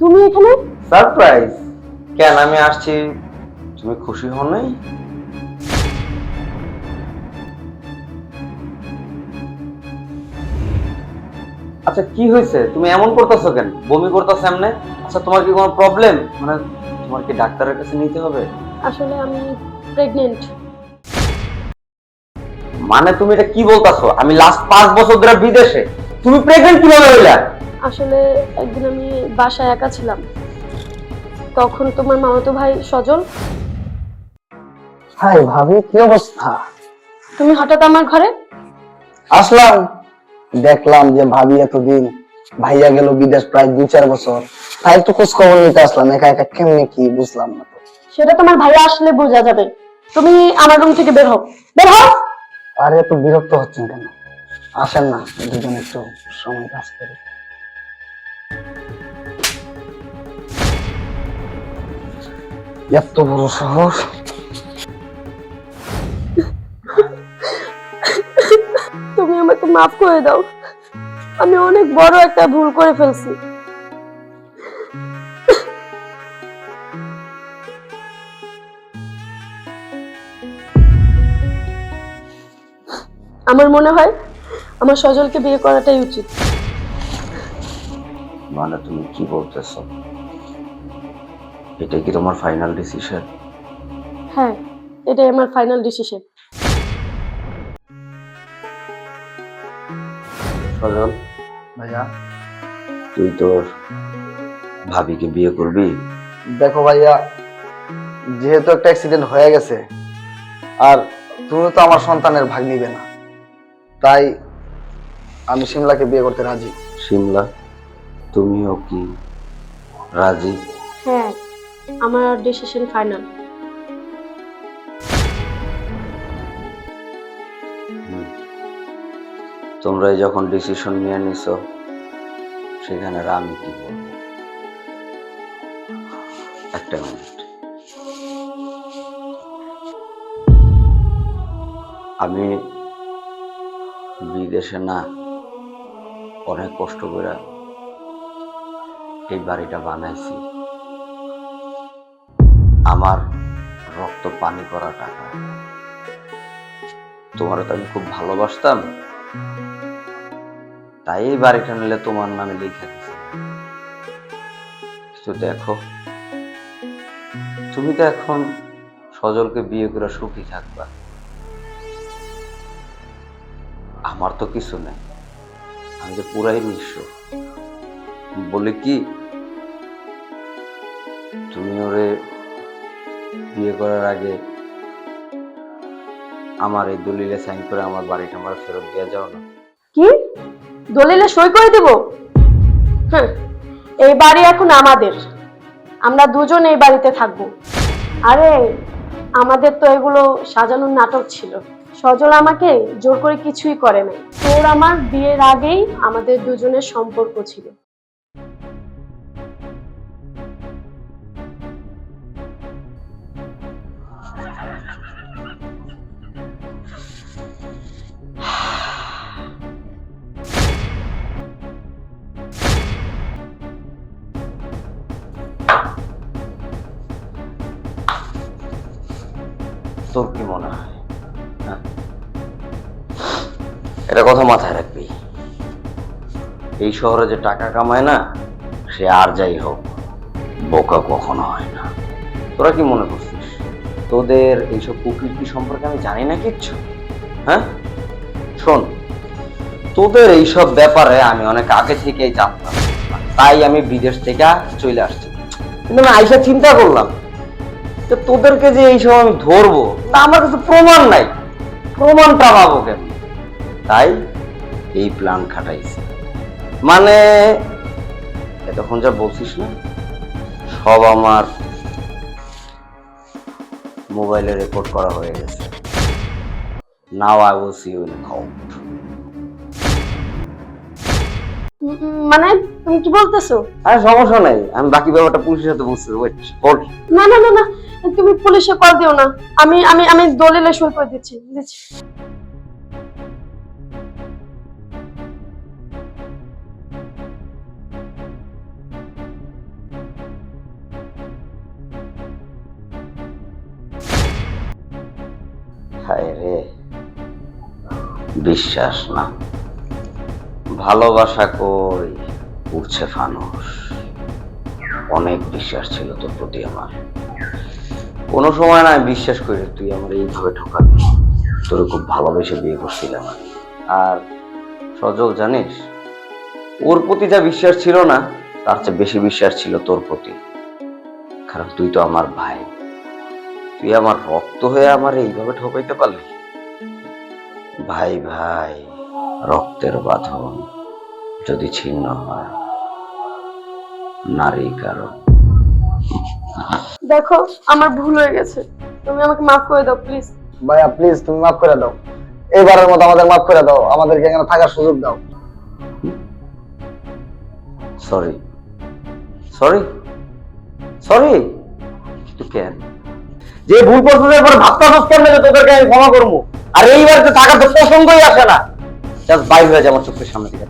তুমি এখানে? সারপ্রাইজ কেন আমি আসছি? তুমি খুশি হও নাই আচ্ছা কি হয়েছে? তুমি এমন করতেছো কেন? বমি করতেছো এমনি আচ্ছা তোমার কি কোনো প্রবলেম মানে তোমার কি ডাক্তারের কাছে নিতে হবে? আসলে আমি প্রেগনেন্ট মানে তুমি এটা কি বলতাছো? আমি লাস্ট পাঁচ বছর ধরে বিদেশে। তুমি প্রেগনেন্ট কীভাবে হইলা? আসলে একদিন আমি বাসায় একা ছিলাম। তখন তোমার মামাতো ভাই সজল? হাই ভাবি কি অবস্থা? তুমি হঠাৎ আমার ঘরে? আসলাম। দেখলাম যে ভাবি এতদিন ভাইয়া গেল বিদেশ প্রায় দুই চার বছর। তাই একটু খোঁজ খবর নিতে আসলাম একা একা কেমনে কি বুঝলাম না সেটা তোমার ভাইয়া আসলে বোঝা যাবে। তুমি আমার রুম থেকে বের হও। বের হও! আরে এত বিরক্ত হচ্ছেন কেন? আসেন না দুজন একটু সময় কাজ করি। এত বড় শহর। তুমি আমাকে মাফ করে দাও। আমি অনেক বড় একটা ভুল করে ফেলছি। আমার মনে হয় আমার সজলকে বিয়ে করাটাই উচিত। মানে তুমি কি বলতেছো? এটা কি তোমার ফাইনাল ডিসিশন হ্যাঁ এটাই আমার ফাইনাল ডিসিশন সজল ভাইয়া। তুই তোর ভাবিকে বিয়ে করবি? দেখো ভাইয়া যেহেতু একটা অ্যাক্সিডেন্ট হয়ে গেছে আর তুমি তো আমার সন্তানের ভাগ নিবে না তাই আমি শিমলাকে বিয়ে করতে রাজি। শিমলা তুমিও কি রাজি? আমার ডিসিশন ফাইনাল তোমরাই যখন ডিসিশন নিয়ে নিছো, সেখানে আর আমি কি বলব? একটা মিনিট আমি বিদেশে না অনেক কষ্ট করে এই বাড়িটা বানাইছি। পানি করা টাকা। তোমার তো আমি খুব ভালোবাসতাম। তাই এই বাড়িটা নিলে তোমার নামে লিখে কিন্তু দেখো, তুমি তো এখন সজলকে বিয়ে করে সুখী থাকবা। আমার তো কিছু নেই। আমি যে পুরাই নিঃস্ব। বলে কি? তুমি ওরে বিয়ে করার আগে আমার এই দলিলে সাইন করে আমার বাড়িটা আমার ফেরত দেওয়া যাও না। কি? দলিলে সই করে দিব? এই বাড়ি এখন আমাদের। আমরা দুজন এই বাড়িতে থাকব। আরে, আমাদের তো এগুলো সাজানোর নাটক ছিল। সজল আমাকে জোর করে কিছুই করে নাই। তোর আমার বিয়ের আগেই আমাদের দুজনের সম্পর্ক ছিল। তোর কি মনে হয়? এটা কথা মাথায় রাখবি। এই শহরে যে টাকা কামায় না, সে আর যাই হোক, বোকা কখনো হয় না। তোরা কি মনে করছিস? তোদের এইসব প্রকৃতি সম্পর্কে আমি জানি না কিচ্ছু। হ্যাঁ? শোন, তোদের এইসব ব্যাপারে আমি অনেক আগে থেকেই জানতাম। তাই আমি বিদেশ থেকে চলে আসছি। কিন্তু আমি আইসা চিন্তা করলাম। তো তোদেরকে যে এইসব আমি ধরবো, তা আমার কাছে প্রমাণ নাই। প্রমাণটা পাবো কেন? তাই এই প্ল্যান খাটাইছি। মানে এতক্ষণ যা বলছিস না, সব আমার মোবাইলে রেকর্ড করা হয়ে গেছে। Now I see you in court মানে তুমি কি বলতেছো? আরে সমস্যা নাই আমি বাকি ব্যাপারটা পুলিশের সাথে বলছি ওয়েট হোল্ড না না না না তুমি পুলিশে কল দিও না। আমি আমি আমি দলিলে সই করে দিচ্ছি দিচ্ছি হায় রে বিশ্বাস না। ভালোবাসা কই? উঠছে ফানুস অনেক বিশ্বাস ছিল তোর প্রতি আমার। কোনো সময় না বিশ্বাস করি তুই আমার এইভাবে ঠকাবি। তোর খুব ভালোবেসে বিয়ে করছিলাম। আর সজল, জানিস? ওর প্রতি যা বিশ্বাস ছিল না, তার চেয়ে বেশি বিশ্বাস ছিল তোর প্রতি। কারণ তুই তো আমার ভাই। তুই আমার রক্ত হয়ে আমার এইভাবে ঠকাইতে পারলি? ভাই ভাই। রক্তের বাঁধন যদি ছিন্ন হয় নারী কারণ দেখো আমার ভুল হয়ে গেছে। তুমি আমাকে মাফ করে দাও প্লিজ ভাইয়া প্লিজ তুমি মাফ করে দাও। এবারের মতো আমাদের মাফ করে দাও। আমাদেরকে এখানে থাকার সুযোগ দাও। সরি সরি সরি কিন্তু কেন? যে ভুল করতে পরে ভাবতে কেন তোদেরকে আমি ক্ষমা করব। আর এইবার তো থাকার তো প্রসঙ্গই আসে না। জাস্ট বাইর হয়ে যায় আমার চোখের সামনে থেকে!